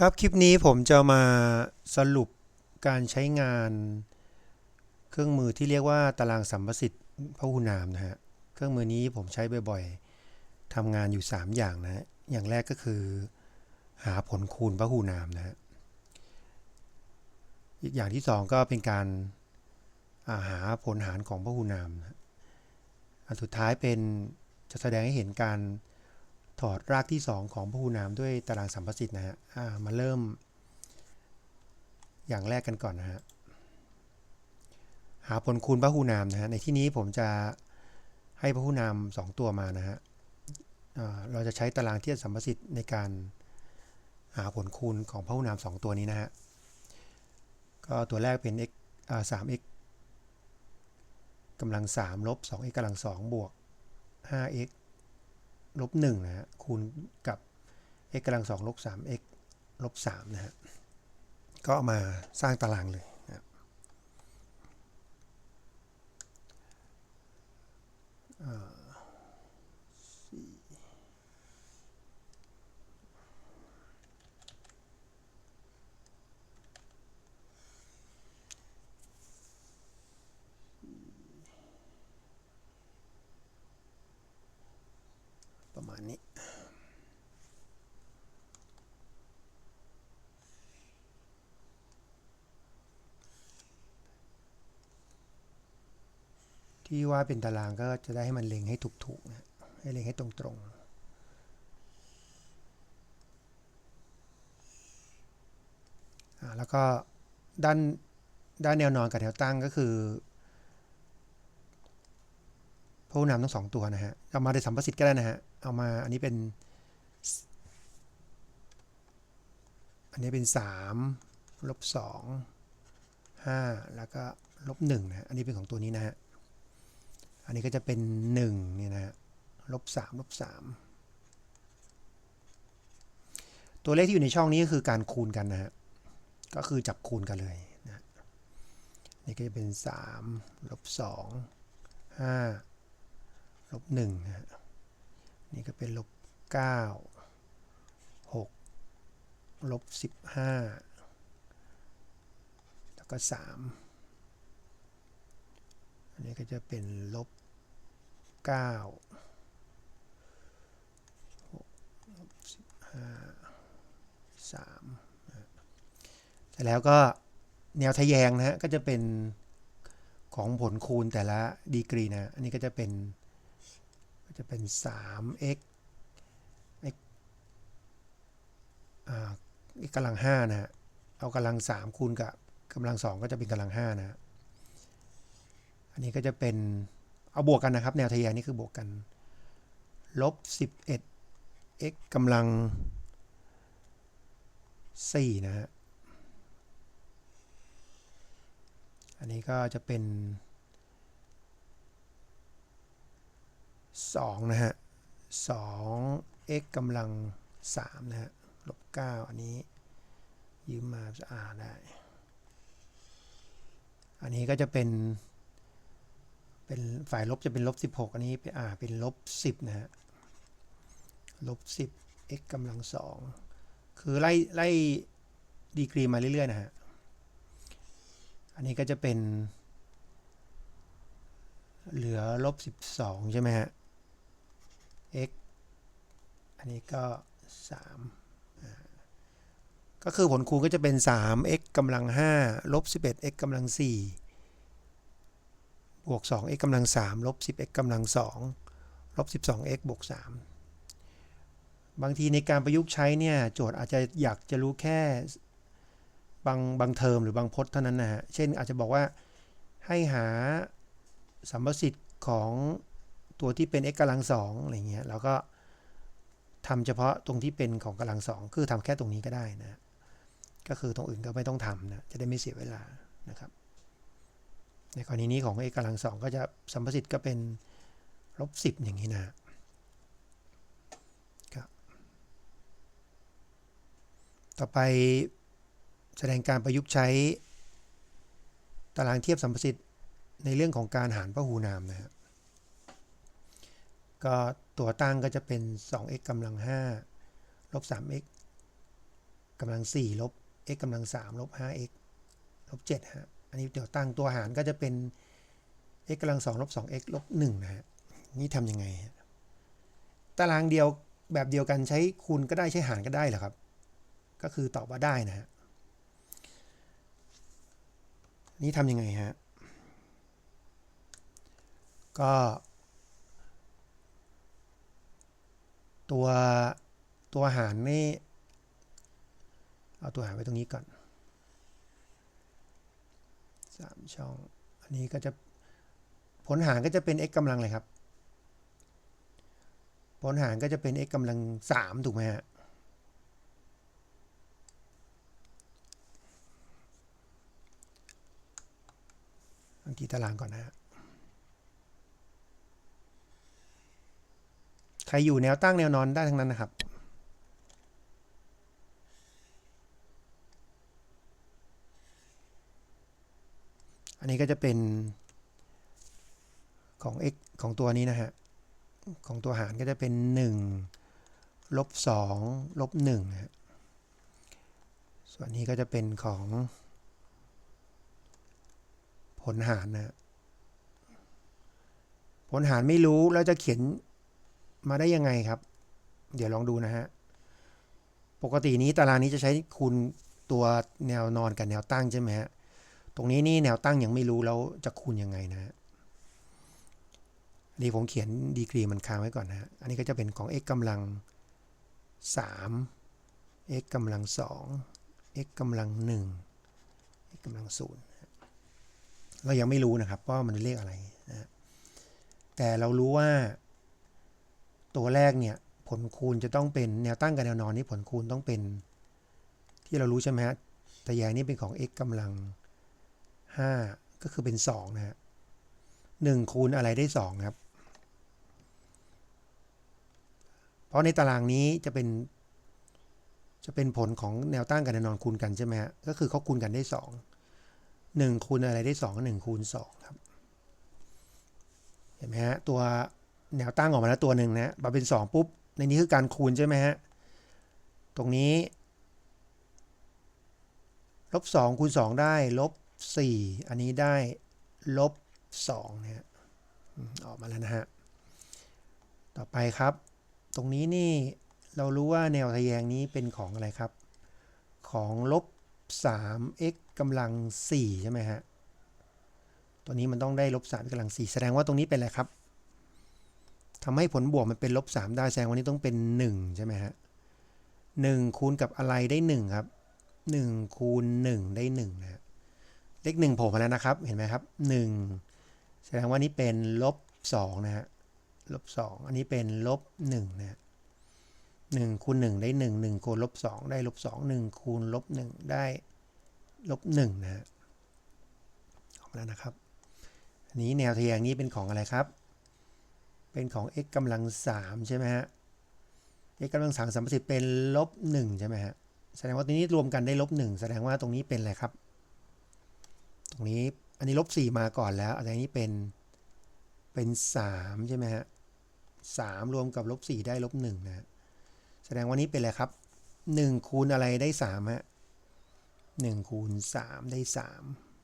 ครับคลิปนี้ผมจะมาสรุปการใช้งานเครื่องมือที่เรียกว่าตารางสัมประสิทธิ์พหุนามนะฮะเครื่องมือนี้ผมใช้บ่อยๆทำงานอยู่ 3 อย่างนะฮะอย่างแรกก็คือ หาผลคูณพหุนามนะฮะอีกอย่างที่ 2 ก็เป็นการาหาผลหารของพหุนามนะอันสุดท้ายเป็นจะแสดงให้เห็นการ ถอดรากที่ 2 ของพหูนามด้วยตารางสัมประสิทธิ์นะฮะมาเริ่ม อย่างแรกกันก่อนนะฮะ หาผลคูณพหูนามนะฮะ ในที่นี้ผมจะให้พหูนาม 2 ตัวมานะฮะเราจะใช้ตารางเทียบสัมประสิทธิ์ในการหาผลคูณของพหูนาม 2 ตัวนี้นะฮะ ก็ตัวแรกเป็น x อ่า 3x กำลัง3ลบ 2x กำลัง2บวก 5x ลบหนึ่งนะฮะคูณกับ x กำลังสองลบสาม x ลบสามนะฮะก็เอามาสร้างตารางเลยนะครับอ่า ที่ว่าเป็นตารางก็จะได้ให้มันเล็งให้ถูกๆนะให้เล็งให้ตรงๆแล้วก็ด้านด้านแนวนอนกับแนวตั้งก็คือพหุนามทั้งสองตัวนะฮะเอามาในสัมประสิทธิ์ก็ได้นะฮะเอามาอันนี้เป็น อันนี้เป็น3ลบ2 5 แล้วก็ลบ1นะฮะอันนี้เป็นของตัวนี้นะฮะ อันนี้ก็จะเป็น1เนี่ยนะฮะลบ3ลบ3ตัวเลขที่อยู่ในช่องนี้ก็คือการคูณกันนะฮะ ก็คือจับคูณกันเลยนะนี่ก็จะเป็น3ลบ2 5ลบ1นะฮะนี่ก็เป็นลบ9 6ลบ15 แล้วก็ 3 อันนี้ก็จะเป็นลบ 9 6ลบ15 3นะแต่แล้วก็แนวทะแยงนะฮะก็จะเป็นของผลคูณแต่ละดีกรีนะ อันนี้ก็จะเป็นก็จะเป็น 3x x อ่า x กำลัง 5 นะฮะ เอากำลัง 3 คูณกับกำลัง 2 ก็จะเป็นกำลัง 5 นะฮะอันนี้ก็จะเป็น เอาบวกกันนะครับ แนวทะแยงนี่คือบวกกันลบ11 x กำลัง 4 นะฮะ อันนี้ก็จะเป็น 2 นะฮะ 2 x กำลัง 3 นะฮะ ลบ 9 อันนี้ยืมมาจะอ่านได้ อันนี้ก็จะเป็น เป็นฝ่ายลบจะเป็นลบ16อันนี้เป็นอ่าเป็นลบ10นะฮะลบ10 x กำลัง2คือไล่ไล่ดีกรีมาเรื่อยๆนะฮะอันนี้ก็จะเป็น เหลือลบ12ใช่ไหมฮะ x อันนี้ก็3ก็คือผลคูณก็จะเป็น 3x กำลัง5ลบ 11x กำลัง4 บวก 2x กำลัง3ลบ 10x กำลัง2ลบ 12x บวก 3 บางทีในการประยุกต์ใช้เนี่ย โจทย์อาจจะอยากจะรู้แค่บางบางเทอมหรือบางพจน์เท่านั้นนะฮะ เช่นอาจจะบอกว่าให้หาสัมประสิทธิ์ของตัวที่เป็น x กำลัง2อะไรเงี้ย แล้วก็ทำเฉพาะตรงที่เป็นของกำลัง2คือทำแค่ตรงนี้ก็ได้นะ ก็คือตรงอื่นก็ไม่ต้องทำนะ จะได้ไม่เสียเวลานะครับ ในกรณีนี้ของ x กำลังสองก็จะสัมประสิทธิ์ก็เป็นลบสิบอย่างนี้นะครับต่อไปแสดงการประยุกต์ใช้ ตารางเทียบสัมประสิทธิ์ในเรื่องของการหารพหูนามนะครับก็ตัวตั้งก็จะเป็น 2x กำลัง5ลบ 3x กำลัง4ลบ x กำลัง3ลบ 5x ลบ7ฮะ อันนี้เดี๋ยวตั้งตัวหารก็จะเป็น x กำลัง2ลบ 2x ลบ1นะฮะนี่ทำยังไงฮะตารางเดียวแบบเดียวกันใช้คูณก็ได้ใช้หารก็ได้เหรอครับ ก็คือตอบว่าได้นะฮะนี่ทำยังไงฮะก็ ตัวตัวหารนี่เอาตัวหารไว้ตรงนี้ก่อน สามช่อง อันนี้ก็จะผลหารก็จะเป็น x กำลังเลยครับ ผลหารก็จะเป็น x กำลังสามถูกไหมฮะอังกีตารางก่อนนะฮะใครอยู่แนวตั้งแนวนอนได้ทั้งนั้นนะครับ อันนี้ก็จะเป็นของ x ของตัวนี้นะฮะ ของตัวหารก็จะเป็น 1 ลบ 2 ลบ1นะฮะ ส่วนนี้ก็จะเป็นของผลหารนะฮะผลหารไม่รู้แล้วจะเขียนมาได้ยังไงครับ เดี๋ยวลองดูนะฮะ ปกตินี้ตารางนี้จะใช้คูณตัวแนวนอนกับแนวตั้งใช่ไหมฮะ ตรงนี้นี่แนวตั้งยังไม่รู้แล้วจะคูณยังไงนะฮะนี่ผมเขียนดีกรีมันค้างไว้ก่อนนะฮะอันนี้ก็จะเป็นของ x กำลัง 3 x กำลัง 2 x กำลัง 1 x กำลัง0เรายังไม่รู้นะครับว่ามันเป็นเลขอะไรนะแต่เรารู้ว่า ตัวแรกเนี่ยผลคูณจะต้องเป็นแนวตั้งกับแนวนอนนี่ผลคูณต้องเป็น ที่เรารู้ใช่ไหมฮะทะแยงนี่เป็นของ x กำลัง 5 ก็คือเป็น 2 นะฮะ1คูณอะไรได้ 2 ครับ เพราะในตารางนี้จะเป็น จะเป็นผลของแนวตั้งกับแนวนอนคูณกันใช่ไหมฮะ ก็คือเขาคูณกันได้ 2 1คูณอะไรได้2 1คูณ2ครับ เห็นไหมฮะ ตัวแนวตั้งออกมาแล้วตัวหนึ่งนะมาเป็น 2 ปุ๊บ ในนี้คือการคูณใช่ไหมฮะ ตรงนี้ลบ2คูณ2ได้ลบ 4 อันนี้ได้ลบ2นะฮะออกมาแล้วนะฮะ ต่อไปครับ ตรงนี้นี่เรารู้ว่าแนวทะแยงนี้เป็นของอะไรครับ ของลบ 3x กำลัง 4 ใช่ไหมฮะ ตัวนี้มันต้องได้ลบ 3 กำลัง 4 แสดงว่าตรงนี้เป็นอะไรครับทำให้ผลบวกมันเป็นลบ 3 ได้แสดงว่านี้ต้องเป็น 1 ใช่ไหมฮะ1คูณกับอะไรได้ 1 ครับ 1คูณ1ได้1นะ เลข1โผล่มาแล้วนะครับ เห็นไหมครับ1แสดงว่านี้เป็นลบ2นะฮะลบ2อันนี้เป็นลบ1นะ1คูณ1ได้1 1คูณลบ2ได้ลบ2 1คูณลบ1ได้ลบ1นะฮะออกมาแล้วนะครับอันนี้แนวทะแยงนี้เป็นของอะไรครับ เป็นของ x กำลัง3ใช่ไหมฮะ x กำลัง3สามสิบเป็นลบ1ใช่ไหมฮะแสดงว่าตรงนี้รวมกันได้ลบ1แสดงว่าตรงนี้เป็นอะไรครับ ตรงนี้อันนี้ลบ4มาก่อนแล้ว อันนี้เป็นเป็น3ใช่ไหมฮะ3รวมกับลบ4ได้ลบ1นะฮะแสดงว่านี้เป็นอะไรครับ 1 คูณอะไรได้3ฮะ1คูณ3ได้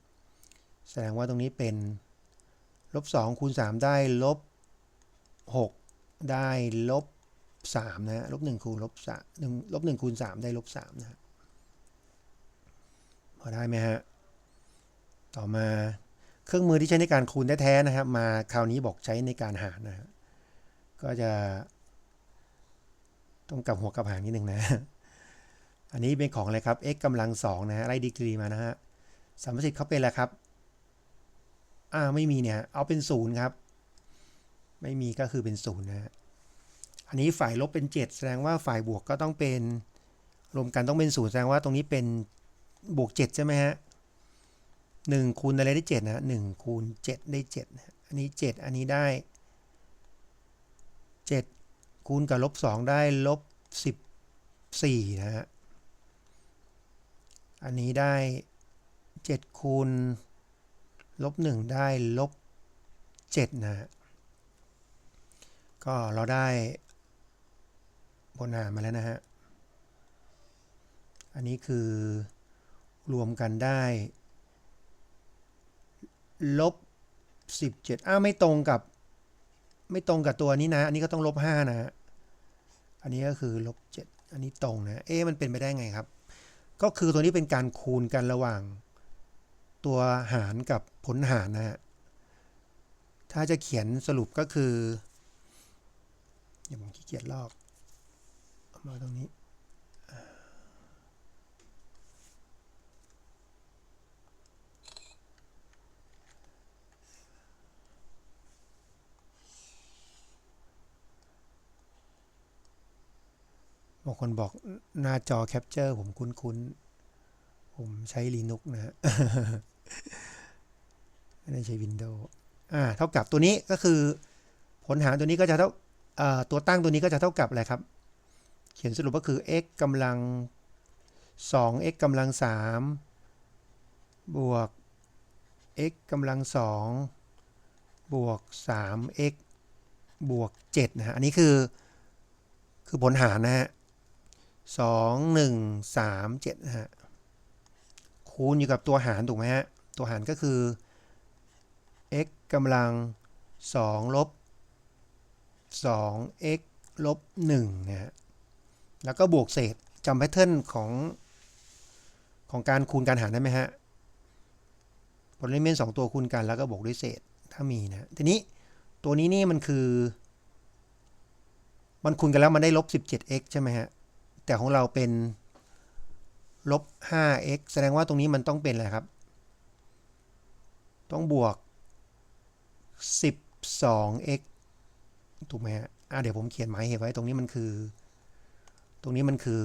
3 แสดงว่าตรงนี้เป็นลบ2คูณ3ได้ลบ6ได้ลบ3นะฮะลบ1คูณลบ3 1ลบ1คูณ3ได้ลบ3นะฮะพอได้ไหมฮะ ต่อมาเครื่องมือที่ใช้ในการคูณแท้ๆนะครับ มาคราวนี้บอกใช้ในการหารนะฮะก็จะต้องกลับหัวกลับหางนิดนึงนะ อันนี้เป็นของอะไรครับ x กำลังสองนะฮะไล่ดีกรีมานะฮะสามสิบเขาเป็นอะไรครับอ่าไม่มีเนี่ย เอาเป็นศูนย์ครับ ไม่มีก็คือเป็นศูนย์นะฮะอันนี้ฝ่ายลบเป็น 7 แสดงว่าฝ่ายบวกก็ต้องเป็นรวมกันต้องเป็นศูนย์แสดงว่าตรงนี้เป็นบวก 7 ใช่ไหมฮะ หนึ่งคูณอะไรได้เจ็ดนะหนึ่งคูณเจ็ดได้เจ็ดอันนี้เจ็ดอันนี้ได้เจ็ดคูณกับลบสองได้ลบสิบสี่นะฮะอันนี้ได้เจ็ดคูณลบหนึ่งได้ลบเจ็ดนะฮะก็เราได้ผลหารมาแล้วนะฮะ อันนี้คือรวมกันได้ ลบสิบเจ็ดอ้าวไม่ตรงกับ ไม่ตรงกับตัวนี้นะ อันนี้ก็ต้องลบห้านะ อันนี้ก็คือลบเจ็ดอันนี้ตรงนะ เอ๊ะมันเป็นไปได้ไงครับ ก็คือตัวนี้เป็นการคูณกันระหว่าง ตัวหารกับผลหารนะฮะ ถ้าจะเขียนสรุปก็คือ เดี๋ยวผมขี้เกียจลอก มาตรงนี้างคนบอกหน้าจอแคปเจอร์ผมคุ้นๆ ผมใช้ Linux นะฮะไม่ได้ใช้ Windows อ่าเท่ากับตัวนี้ก็คือ ผลหารตัวนี้ก็จะเท่าอ่าตัวตั้งตัวนี้ก็จะเท่ากับอะไรครับ เขียนสรุปก็คือ x กำลัง 2 x กำลัง 3 บวก x กำลัง 2 บวก 3x บวก 7 นะฮะ อันนี้คือ คือผลหารนะฮะ สองหนึ่งสามเจ็ดนะฮะคูณอยู่กับตัวหารถูกไหมฮะ ตัวหารก็คือ x กำลังสองลบสอง x ลบหนึ่งนะฮะ แล้วก็บวกเศษจำแพทเทิร์นของของการคูณการหารได้ไหมฮะผลเลขเมนสองตัวคูณกันแล้วก็บวกด้วยเศษถ้ามีนะทีนี้ตัวนี้นี่มันคือ มันคูณกันแล้วมันได้ลบ 17x ใช่ไหมฮะ แต่ของเราเป็นลบ 5x แสดงว่าตรงนี้มันต้องเป็นอะไรครับ ต้องบวก 12x ถูกไหมฮะอะเดี๋ยวผมเขียนหมายเหตุไว้ตรงนี้มันคือ ตรงนี้มันคือ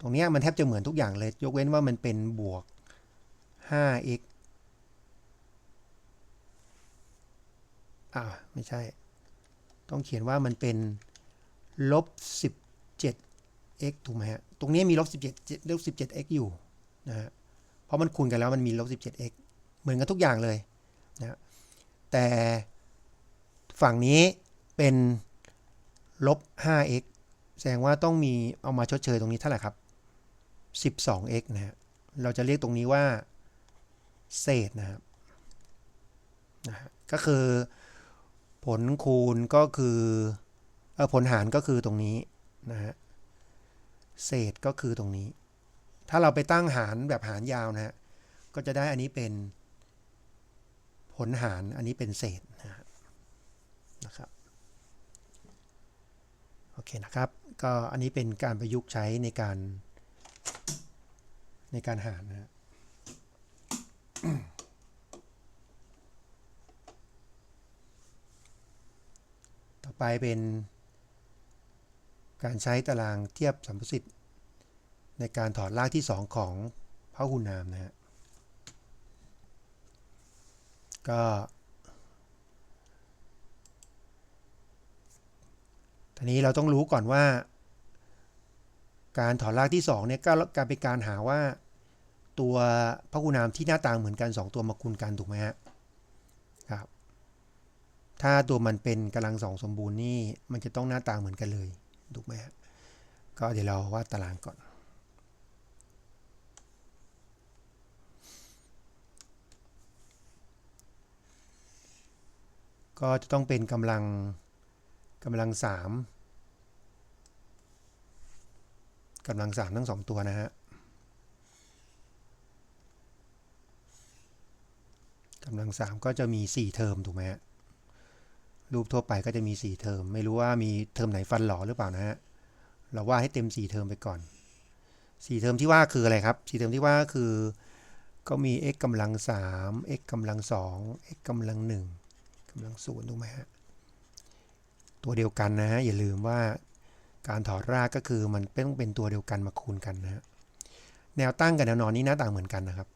ตรงนี้มันแทบจะเหมือนทุกอย่างเลย ยกเว้นว่ามันเป็นบวก 5x อ่าไม่ใช่ ต้องเขียนว่ามันเป็นลบ 17x ถูกไหมฮะ ตรงนี้มีลบ17ลบ 17x อยู่นะฮะ เพราะมันคูณกันแล้วมันมีลบ 17x เหมือนกันทุกอย่างเลยนะแต่ฝั่งนี้เป็นลบ 5x แสดงว่าต้องมีเอามาชดเชยตรงนี้เท่าไหร่ครับ 12x นะฮะ เราจะเรียกตรงนี้ว่าเศษนะครับนะฮะก็คือผลคูณก็คือเออผลหารก็คือตรงนี้ นะฮะเศษก็คือตรงนี้ ถ้าเราไปตั้งหารแบบหารยาวนะฮะก็จะได้อันนี้เป็นผลหารอันนี้เป็นเศษนะนะครับโอเคนะครับ ก็อันนี้เป็นการประยุกต์ใช้ในการในการหารนะฮะต่อไปเป็น การใช้ตารางเทียบสัมประสิทธิ์ ในการถอดรากที่ 2 ของพหุนามนะฮะก็ทีนี้เราต้องรู้ก่อนว่า การถอดรากที่2เนี่ยก็การเป็นการหาว่าตัวพหุนามที่หน้าต่างเหมือนกัน 2 ตัวมาคูณกันถูกไหมฮะครับถ้าตัวมันเป็นกำลังสองสมบูรณ์นี่มันจะต้องหน้าต่างเหมือนกันเลย ถูกไหมฮะก็เดี๋ยวเราวาดตารางก่อน ก็จะต้องเป็นกำลังกำลังสามกำลังสามทั้งสองตัวนะฮะกำลังสามก็จะมีสี่เทอมถูกไหมฮะ รูปทั่วไปก็จะมี 4 เทอม ไม่รู้ว่ามีเทอมไหนฟันหล่อหรือเปล่านะฮะ เราว่าให้เต็ม 4 เทอมไปก่อน 4 เทอมที่ว่าคืออะไรครับ 4 เทอมที่ว่าคือ ก็มี x กำลัง 3 x กำลัง 2 x กำลัง 1กำลัง0ถูกไหมฮะ ตัวเดียวกันนะฮะ อย่าลืมว่าการถอดรากก็คือมันต้องเป็นตัวเดียวกันมาคูณกันนะฮะ แนวตั้งกับแนวนอนนี้หน้าต่างเหมือนกันนะครับ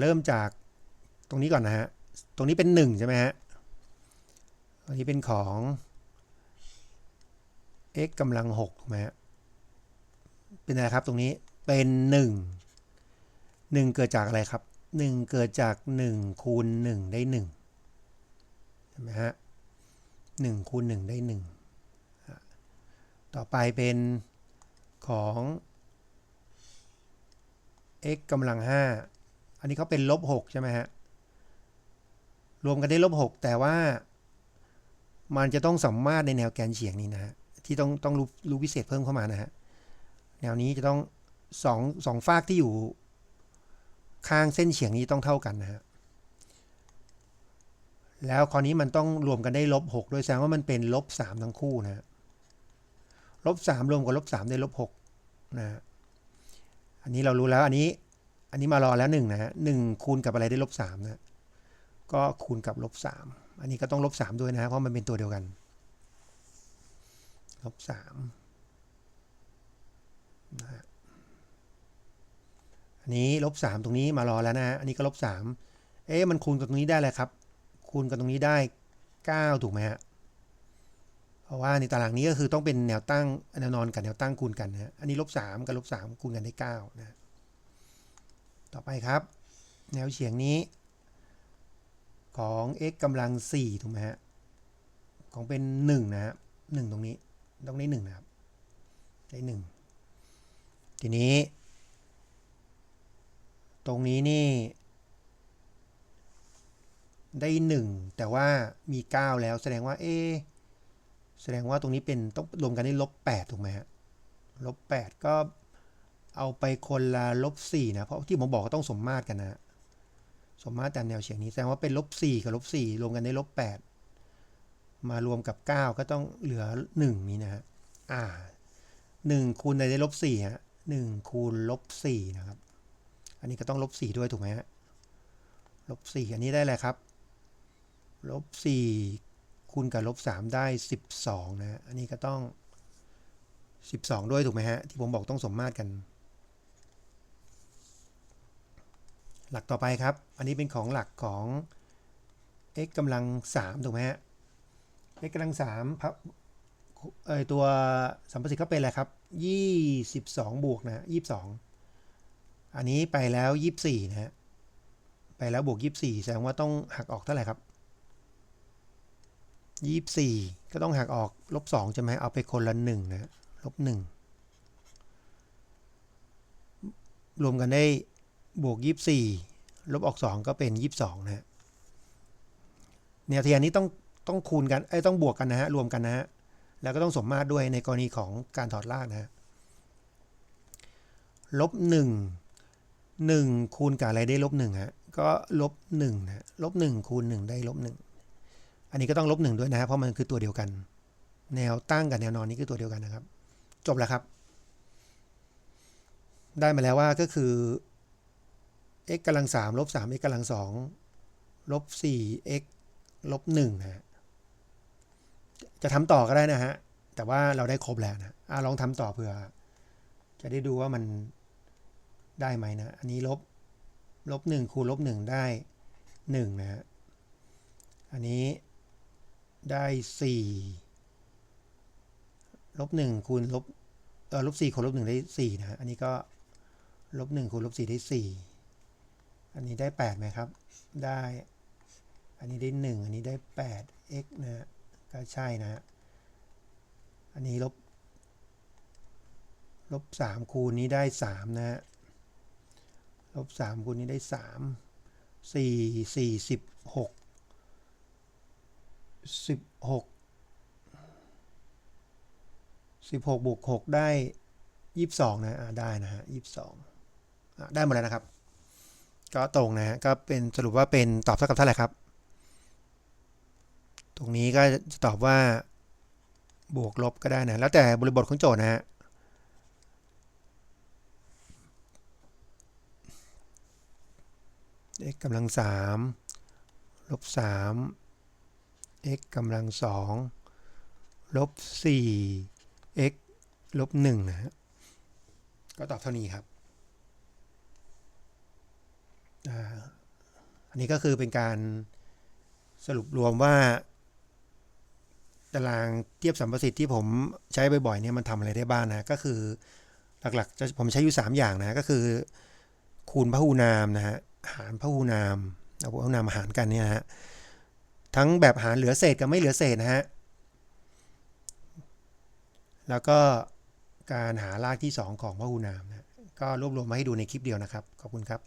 เริ่มจากตรงนี้ก่อนนะฮะ ตรงนี้เป็น 1 ใช่ไหมฮะอันนี้เป็นของ x กำลัง6ถูกไหมฮะเป็นอะไรครับตรงนี้เป็น1 1 เกิดจากอะไรครับ 1 เกิดจาก 1 คูณ 1 ได้1ใช่ไหมฮะ1คูณ 1 ได้ 1 ต่อไปเป็นของ x กำลัง 5 อันนี้เขาเป็นลบ 6 ใช่ไหมฮะ รวมกันได้ลบ6แต่ว่ามันจะต้องสัมมาตรในแนวแกนเฉียงนี้นะฮะที่ต้องต้องรู้รู้พิเศษเพิ่มเข้ามานะฮะแนวนี้จะต้องสองสองฝากที่อยู่ข้างเส้นเฉียงนี้ต้องเท่ากันนะฮะแล้วคราวนี้มันต้องรวมกันได้ลบ6โดยแสดงว่ามันเป็นลบ3ทั้งคู่นะฮะลบ3รวมกับลบ3ได้ลบ6นะฮะอันนี้เรารู้แล้วอันนี้อันนี้มารอแล้ว1นะฮะหนึ่งคูณกับอะไรได้ลบ3นะ ก็คูณกับลบ3อันนี้ก็ต้องลบ3ด้วยนะฮะเพราะมันเป็นตัวเดียวกันลบ3นะฮะอันนี้ลบ3ตรงนี้มารอแล้วนะอันนี้ก็ลบ3เอ๊ะมันคูณกับตรงนี้ได้เลยครับ คูณกับตรงนี้ได้ 9 ถูกไหมฮะเพราะว่าในตารางนี้ก็คือต้องเป็นแนวตั้งแนวนอนกับแนวตั้งคูณกันนะฮะอันนี้ลบ3กับลบ3คูณกันได้9นะต่อไปครับ แนวเฉียงนี้ ของ x กำลัง4ถูกไหมฮะ ของเป็น 1 นะฮะ1ตรงนี้ต้องได้1 นะครับ ได้ 1 ทีนี้ ตรงนี้นี่ ได้ 1 แต่ว่ามี 9 แล้วแสดงว่า เอ แสดงว่าตรงนี้เป็นต้องรวมกันได้ลบ8ถูกไหมฮะ ลบ8ก็เอาไปคนละลบ4นะ เพราะที่ผมบอกก็ต้องสมมาตรกันนะ สมมาตรตามแนวเฉียงนี้แสดงว่าเป็นลบ4กับลบ4รวมกันได้ลบ8มารวมกับ 9 ก็ต้องเหลือ 1 นี้นะฮะอ่า1คูณได้ลบ4ฮะ1คูณลบ4นะครับ อันนี้ก็ต้องลบ4ด้วยถูกไหมฮะลบ4อันนี้ได้อะไรครับลบ4คูณกับลบ3ได้ 12 นะ อันนี้ก็ต้อง 12 ด้วยถูกไหมฮะที่ผมบอกต้องสมมาตรกัน หลักต่อไปครับ อันนี้เป็นของหลักของ x กำลัง3ถูกไหมฮะ x กำลัง3พับเอ่ยตัวสัมประสิทธิ์ก็เป็นอะไรครับ 22 บวกนะ22 อันนี้ไปแล้ว 24 นะฮะ ไปแล้วบวก 24 แสดงว่าต้องหักออกเท่าไหร่ครับ 24 ก็ต้องหักออกลบ2ใช่ไหมเอาไปคนละ1นะลบ1รวมกันได้ บวก 24 ลบออก 2 ก็เป็น 22 นะฮะแนวเทียนนี้ต้องต้องคูณกันไอ้ต้องบวกกันนะฮะรวมกันนะฮะแล้วก็ต้องสมมาตรด้วยในกรณีของการถอดรากนะฮะลบ1 1คูณกับอะไรได้ลบ1ฮะก็ลบ1นะลบ1คูณ1ได้ลบ1อันนี้ก็ต้องลบ1ด้วยนะฮะเพราะมันคือตัวเดียวกัน แนวตั้งกับแนวนอนนี้คือตัวเดียวกันนะครับ จบแล้วครับ ได้มาแล้วว่าก็คือ x กำลัง3ลบ3 x กำลัง2ลบ4 x ลบ1นะฮะจะทำต่อก็ได้นะฮะ แต่ว่าเราได้ครบแล้วนะอะลองทำต่อเผื่อ จะได้ดูว่ามันได้ไหมนะ อันนี้ลบลบ1คูณลบ1ได้1นะฮะ อันนี้ได้4ลบ1คูณลบเออลบ4คูณลบ1ได้4นะฮะ อันนี้ก็ลบ1คูณลบ4ได้4 อันนี้ได้8ไหมครับ ได้ อันนี้ได้ 1 อันนี้ได้8 x นะฮะก็ใช่นะฮะอันนี้ลบลบ3คูณนี้ได้3นะฮะลบ3คูณนี้ได้ 3 4 4 16 16 16บวก6ได้ 22 นะอ่าได้นะฮะ22อ่าได้หมดแล้วนะครับ ก็ตรงนะฮะก็เป็นสรุปว่าเป็นตอบเท่ากับเท่าไหร่ครับ ตรงนี้ก็จะตอบว่าบวกลบก็ได้นะ แล้วแต่บริบทของโจทย์นะฮะ x กำลัง3ลบ3 x กำลัง2ลบ4 x ลบ1นะฮะก็ตอบเท่านี้ครับ อันนี้ก็คือเป็นการสรุปรวมว่าตารางเทียบสัมประสิทธิ์ที่ผมใช้บ่อยๆเนี่ยมันทำอะไรได้บ้างนะก็คือหลักๆจะผมใช้อยู่ 3 อย่างนะก็คือ คูณพหูนามนะฮะหารพหูนามเอาพหูนามหารกันเนี่ยฮะทั้งแบบหารเหลือเศษกับไม่เหลือเศษนะฮะแล้วก็การหารากที่ 2 ของพหูนามนะก็รวบรวมมาให้ดูในคลิปเดียวนะครับ ขอบคุณครับ